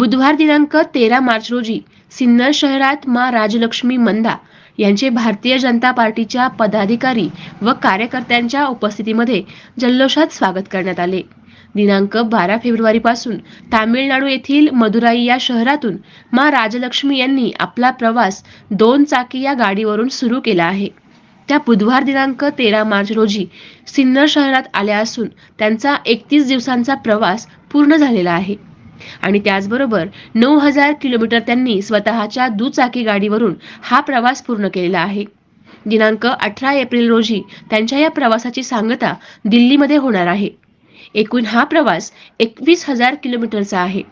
बुधवार दिनांक तेरा मार्च रोजी सिन्नर शहरात मा राजलक्ष्मी मंदा यांचे भारतीय जनता पार्टीच्या पदाधिकारी व कार्यकर्त्यांच्या उपस्थितीमध्ये जल्लोषात स्वागत करण्यात आले. दिनांक बारा फेब्रुवारीपासून तामिळनाडू येथील मदुराई या शहरातून मा राजलक्ष्मी यांनी आपला प्रवास दोन चाकी या गाडीवरून सुरू केला आहे. त्या बुधवार दिनांक तेरा मार्च रोजी सिन्नर शहरात आल्या असून त्यांचा एकतीस दिवसांचा प्रवास पूर्ण झालेला आहे. आणि त्याचबरोबर नऊ हजार किलोमीटर त्यांनी स्वतःच्या दुचाकी गाडीवरून हा प्रवास पूर्ण केलेला आहे. दिनांक अठरा एप्रिल रोजी त्यांच्या या प्रवासाची सांगता दिल्लीमध्ये होणार आहे. एकूण हा प्रवास एकवीस हजार किलोमीटरचा आहे.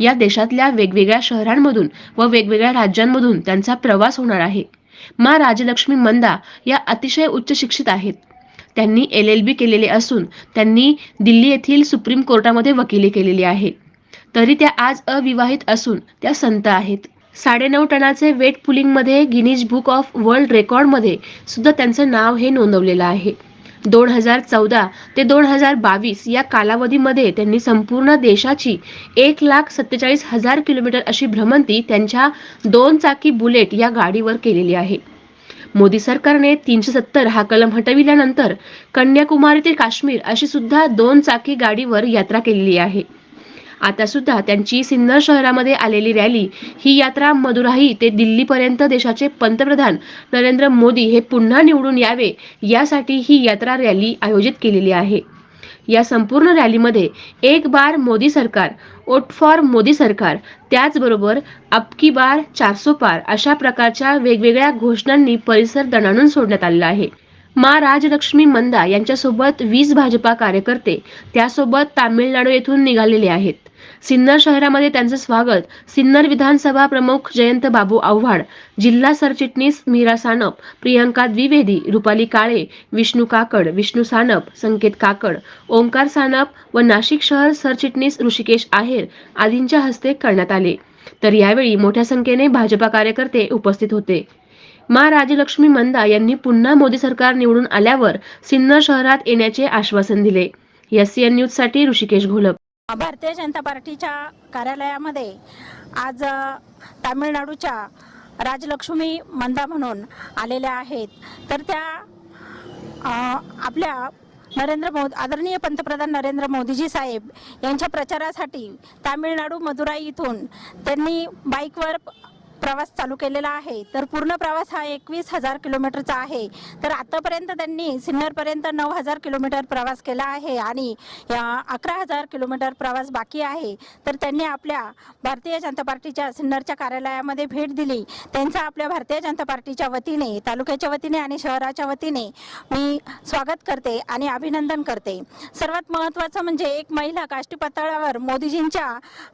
या देशातल्या वेगवेगळ्या शहरांमधून व वेगवेगळ्या राज्यांमधून त्यांचा प्रवास होणार आहे. मा राजलक्ष्मी मंदा या अतिशय उच्च शिक्षित आहेत. त्यांनी एल एल बी केलेले असून त्यांनी दिल्ली येथील सुप्रीम कोर्टामध्ये वकिली केलेली आहे. तरी त्या आज अविवाहित असून त्या संत आहेत. साडेनऊ टनाचे वेट पुलिंगमध्ये गिनीज बुक ऑफ वर्ल्ड रेकॉर्डमध्ये सुद्धा त्यांचं नाव हे नोंदवलेलं आहे. दोन हजार चौदा ते दोन हजार बावीस या कालावधीमध्ये त्यांनी संपूर्ण देशाची एक लाख सत्तेचाळीस हजार किलोमीटर अशी भ्रमंती त्यांच्या दोन चाकी बुलेट या गाडीवर केलेली आहे. मोदी सरकारने तीनशे सत्तर हा कलम हटविल्यानंतर कन्याकुमारी ते काश्मीर अशी सुद्धा दोन चाकी गाडीवर यात्रा केलेली आहे. आता सुद्धा त्यांची सिन्नर शहरामध्ये आलेली रॅली ही यात्रा मदुराई ते दिल्लीपर्यंत देशाचे पंतप्रधान नरेंद्र मोदी हे पुन्हा निवडून यावे यासाठी ही यात्रा रॅली आयोजित केलेली आहे. या संपूर्ण रॅलीमध्ये एक बार मोदी सरकार ओट फॉर मोदी सरकार त्याचबरोबर अबकी बार चारसो पार अशा प्रकारच्या वेगवेगळ्या घोषणांनी परिसर दणाणून सोडण्यात आलेला आहे. मा राजलक्ष्मी मंदा यांच्यासोबत वीस भाजपा कार्यकर्ते त्यासोबत तामिळनाडू येथून निघालेले आहेत. सिन्नर शहरामध्ये त्यांचं स्वागत सिन्नर विधानसभा प्रमुख जयंत बाबू आव्हाड जिल्हा सरचिटणीस मीरा सानप प्रियंका द्विवेदी रुपाली काळे विष्णू काकड विष्णू सानप संकेत काकड ओंकार सानप व नाशिक शहर सरचिटणीस ऋषिकेश आहेर आदींच्या हस्ते करण्यात आले. तर यावेळी मोठ्या संख्येने भाजपा कार्यकर्ते उपस्थित होते. मा. राजलक्ष्मी मंदा यांनी पुन्हा मोदी सरकार निवडून आल्यावर सिन्नर शहरात येण्याचे आश्वासन दिले. एस सी एन न्यूजसाठी ऋषिकेश घोलप. भारतीय जनता पार्टीच्या कार्यालयामध्ये आज तामिळनाडूच्या राजलक्ष्मी मंदा म्हणून आलेल्या आहेत. तर त्या आपल्या नरेंद्र मोदी आदरणीय पंतप्रधान नरेंद्र मोदीजी साहेब यांच्या प्रचारासाठी तामिळनाडू मदुराई इथून त्यांनी बाईकवर प्रवास चालू केलेला आहे. तर पूर्ण प्रवास हा एकवीस हजार किलोमीटरचा आहे. तर आतापर्यंत त्यांनी सिन्नरपर्यंत नऊ हजार किलोमीटर प्रवास केला आहे आणि अकरा हजार किलोमीटर प्रवास बाकी आहे. तर त्यांनी आपल्या भारतीय जनता पार्टीच्या सिन्नरच्या कार्यालयामध्ये भेट दिली. त्यांचा आपल्या भारतीय जनता पार्टीच्या वतीने तालुक्याच्या वतीने आणि शहराच्या वतीने मी स्वागत करते आणि अभिनंदन करते. सर्वात महत्त्वाचं म्हणजे एक महिला काष्टी पातळावर मोदीजींच्या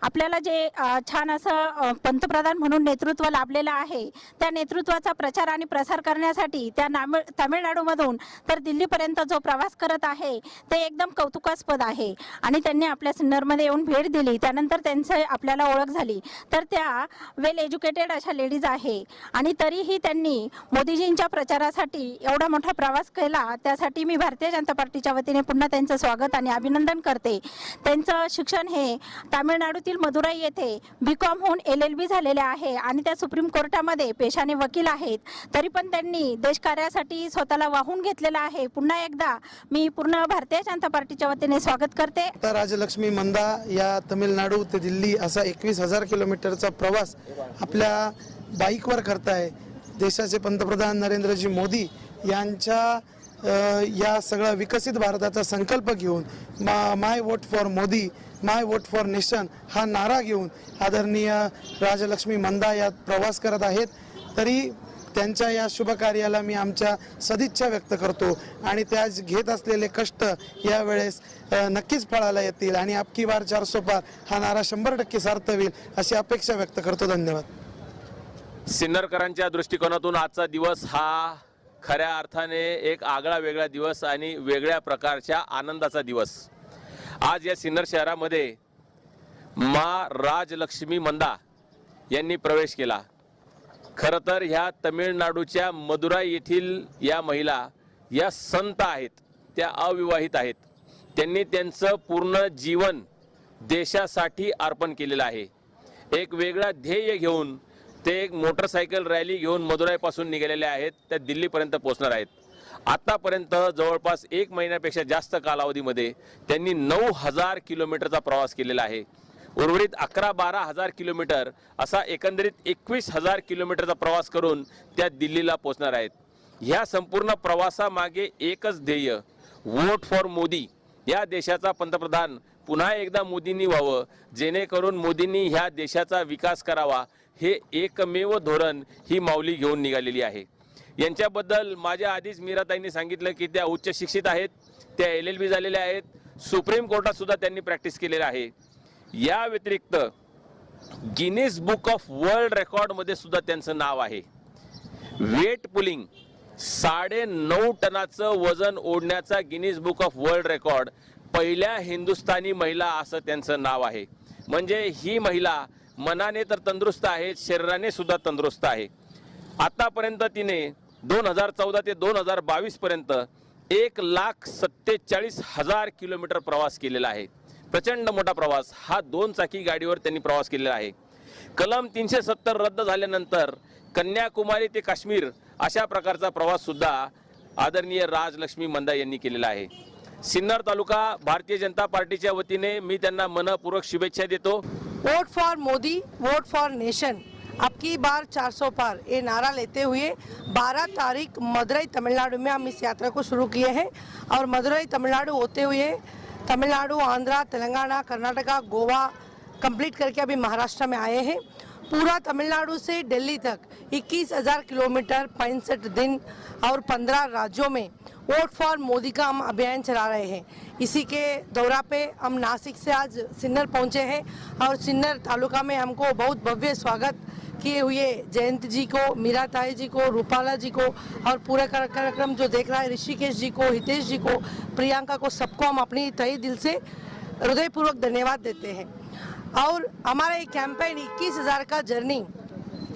आपल्याला जे छान असं पंतप्रधान म्हणून नेतृत्व लाभलेलं आहे. त्या नेतृत्वाचा प्रचार आणि प्रसार करण्यासाठी त्या नामिळ तामिळनाडूमधून तर दिल्लीपर्यंत जो प्रवास करत आहे ते एकदम कौतुकास्पद आहे. आणि त्यांनी आपल्या सिन्नरमध्ये येऊन भेट दिली. त्यानंतर त्यांचं आपल्याला ओळख झाली. तर त्या वेल एज्युकेटेड अशा लेडीज आहे. आणि तरीही त्यांनी मोदीजींच्या प्रचारासाठी एवढा मोठा प्रवास केला त्यासाठी मी भारतीय जनता पार्टीच्या वतीने पुन्हा त्यांचं स्वागत आणि अभिनंदन करते. त्यांचं शिक्षण हे तामिळनाडूतील मदुराई येथे बी कॉम होऊन एल एल बी झालेले आहे. आणि त्या सुप्रीम कोर्टामध्ये पेशाने वकील आहेत. तरी पण त्यांनी देशकार्यासाठी स्वतःला वाहून घेतलेला आहे. पुन्हा एकदा मी पूर्ण भारतीय जनता पार्टीच्या वतीने स्वागत करते. राजलक्ष्मी मंदा या तमिळनाडू ते दिल्ली असा एकवीस हजार किलोमीटरचा प्रवास आपल्या बाईकवर करताय. देशाचे पंतप्रधान नरेंद्रजी मोदी यांच्या या सगळ्या विकसित भारताचा संकल्प घेऊन मा my vote for Modi my vote for nation हा नारा घेऊन आदरणीय राजलक्ष्मी मंदा यात प्रवास करत आहेत. तरी त्यांच्या या शुभकार्याला मी आमच्या सदिच्छा व्यक्त करतो आणि त्या घेत असलेले कष्ट यावेळेस नक्कीच फळाला येतील आणि आपकी बार चारसो पार हा नारा शंभर टक्के सार्थ होईल अशी अपेक्षा व्यक्त करतो. धन्यवाद. सिन्नरकरांच्या दृष्टिकोनातून आजचा दिवस हा खऱ्या अर्थाने एक आगळा वेगळा दिवस आणि वेगळ्या प्रकारच्या आनंदाचा दिवस. आज या सिन्नर शहरामध्ये मा राजलक्ष्मी मंदा यांनी प्रवेश केला. खरं तर ह्या तमिळनाडूच्या मदुराई येथील या महिला या संत आहेत त्या अविवाहित आहेत. त्यांनी त्यांचं पूर्ण जीवन देशासाठी अर्पण केलेलं आहे. एक वेगळा ध्येय घेऊन ते एक मोटरसायकल रॅली घेऊन मदुराईपासून निघालेले आहेत त्या दिल्लीपर्यंत पोहोचणार आहेत. आत्तापर्यंत जवळपास एक महिन्यापेक्षा जास्त कालावधीमध्ये त्यांनी नऊ हजार किलोमीटरचा प्रवास केलेला आहे. उर्वरित अकरा बारा हजार किलोमीटर असा एकंदरीत एकवीस हजार किलोमीटरचा प्रवास करून त्या दिल्लीला पोहोचणार आहेत. ह्या संपूर्ण प्रवासामागे एकच ध्येय वोट फॉर मोदी. या देशाचा पंतप्रधान पुन्हा एकदा मोदींनी व्हावं जेणेकरून मोदींनी ह्या देशाचा विकास करावा हे एकमेव धोरण ही माऊली घेऊन निघालेली आहे. यांच्याबद्दल माझ्या आधीच मीराताईंनी सांगितलं की त्या उच्च शिक्षित आहेत त्या एल एल बी झालेल्या आहेत सुप्रीम कोर्टात सुद्धा त्यांनी प्रॅक्टिस केलेलं आहे. या व्यतिरिक्त गिनीज बुक ऑफ वर्ल्ड रेकॉर्डमध्ये सुद्धा त्यांचं नाव आहे. वेट पुलिंग साडे नऊ टनाचं वजन ओढण्याचा Guinness book of world record पहिल्या हिंदुस्थानी महिला असं त्यांचं नाव आहे. म्हणजे ही महिला मनाने तर तंदुरुस्त आहे शरीराने सुद्धा तंदुरुस्त आहे. आतापर्यंत तिने दोन हजार चौदा ते दोन हजार बावीस पर्यंत एक लाख सत्तेचाळीस हजार किलोमीटर प्रवास केलेला आहे. प्रचंड मोठा प्रवास. हा दोन चाकी गाडीवर त्यांनी प्रवास केलेला आहे. कलम तीनशे सत्तर रद्द झाल्यानंतर कन्याकुमारी ते काश्मीर अशा प्रकारचा प्रवास सुद्धा आदरणीय राजलक्ष्मी मंदा यांनी केलेला आहे. सिन्नर तालुका भारतीय जनता पार्टीच्या वतीने मी त्यांना मनपूर्वक शुभेच्छा देतो. Vote for Modi, vote for nation. अब की बार 400 पार। ये नारा लेते हुए 12 तारीख मदुरई तमिलनाडु में हम इस यात्रा को शुरू किए हैं और मदुरई तमिलनाडु होते हुए तमिलनाडु, आंध्रा, तेलंगाना, कर्नाटका, गोवा कंप्लीट करके अभी महाराष्ट्र में आए हैं। पूरा तमिलनाडु से दिल्ली तक 21,000 किलोमीटर पैंसठ दिन और 15 राज्यों में वोट फॉर मोदी का हम अभियान चला रहे हैं। इसी के दौरा पे हम नासिक से आज सिन्नर पहुँचे हैं और सिन्नर तालुका में हमको बहुत भव्य स्वागत किए हुए जयंत जी को मीरा ताई जी को रूपाला जी को और पूरा कार्यक्रम जो देख रहा है ऋषिकेश जी को हितेश जी को प्रियंका को सबको हम अपनी तहे दिल से हृदयपूर्वक धन्यवाद देते हैं। और हमारा ये कैंपेन इक्कीस हज़ार का जर्नी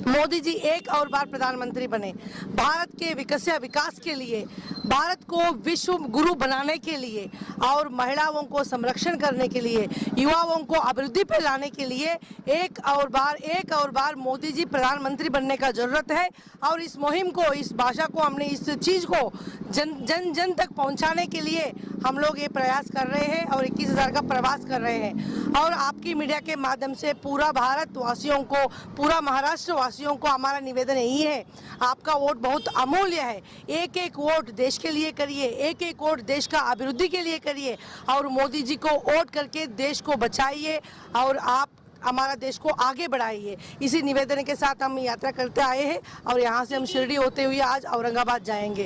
मोदी जी एक और बार प्रधानमंत्री बने। भारत के विकसित विकास के लिए, भारत को विश्व गुरु बनाने के लिए और महिलाओं को संरक्षण करने के लिए, युवाओं को अभिवृद्धि पे लाने के लिए एक और बार, एक और बार मोदी जी प्रधानमंत्री बनने का ज़रूरत है। और इस मुहिम को, इस भाषा को, हमने इस चीज़ को जन जन जन तक पहुँचाने के लिए हम लोग ये प्रयास कर रहे हैं और इक्कीस हज़ार का प्रवास कर रहे हैं। और आपकी मीडिया के माध्यम से पूरा भारत वासियों को, पूरा महाराष्ट्र वासियों को हमारा निवेदन यही है। आपका वोट बहुत अमूल्य है। एक एक वोट देश के लिए करिए एक एक वोट देश का अभिवृद्धि के लिए करिए और मोदी जी को वोट करके देश को बचाइए और आप हमारा देश को आगे बढ़ाइए। इसी निवेदन के साथ हम यात्रा करते आए हैं और यहाँ से हम शिरडी होते हुए आज औरंगाबाद जाएँगे।